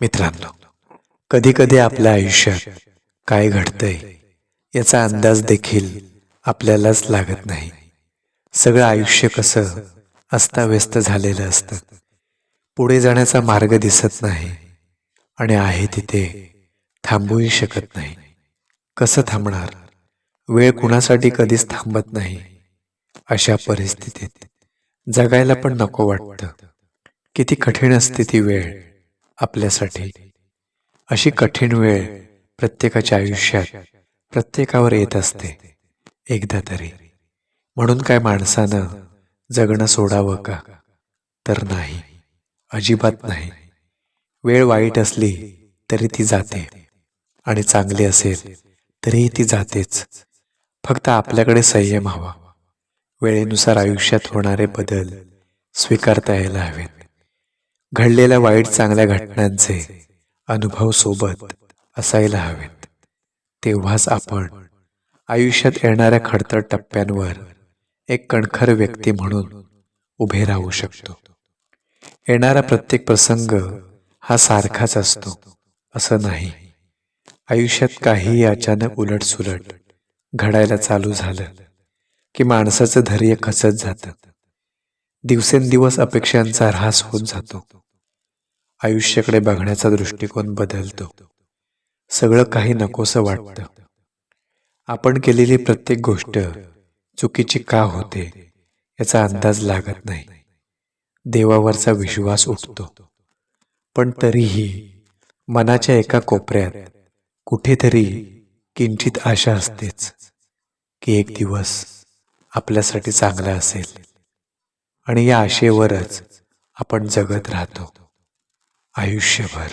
मित्रांनो कधी कधी आपल्या आयुष्यात काय घडतंय याचा अंदाज देखील आपल्यालाच लागत नाही. सगळं आयुष्य कसं अस्ताव्यस्त झालेलं असतं. पुढे जाण्याचा मार्ग दिसत नाही आणि आहे तिथे थांबूही शकत नाही. कसं थांबणार? वेळ कुणासाठी कधीच थांबत नाही. अशा परिस्थितीत जगायला पण नको वाटतं. किती कठीण असते ती वेळ. आपल्यासाठी. अशी कठीण वेळ प्रत्येकाच्या आयुष्यात प्रत्येकावर येत असते एकदा तरी. म्हणून काय माणसानं जगणं सोडावं का? तर नाही. अजिबात नाही. वेळ वाईट असली तरी ती जाते. आणि चांगली असेल तरीही ती जातेच. फक्त आपल्याकडे संयम हवा. वेळेनुसार आयुष्यात होणारे बदल स्वीकारता यायला हवेत. घडलेल्या वाईट चांगल्या घटनांचे अनुभव सोबत असायला हवेत. तेव्हाच आपण आयुष्यात येणाऱ्या खडतर टप्प्यांवर एक कणखर व्यक्ती म्हणून उभे राहू शकतो. येणारा प्रत्येक प्रसंग हा सारखाच असतो असं नाही. आयुष्यात काहीही अचानक उलट सुलट घडायला चालू झालं की माणसाचं धैर्य खचत जातं. दिवसेंदिवस अपेक्षांचा ऱ्हास होत जातो. आयुष्याकडे बघण्याचा दृष्टिकोन बदलतो. सगळं काही नकोसं वाटतं. आपण केलेली प्रत्येक गोष्ट चुकीची का होते याचा अंदाज लागत नाही. देवावरचा विश्वास उठतो. पण तरीही मनाच्या एका कोपऱ्यात कुठेतरी किंचित आशा असतेच की एक दिवस आपल्यासाठी चांगला असेल. आणि या आशेवरच आपण जगत राहतो. आयुष्यभर.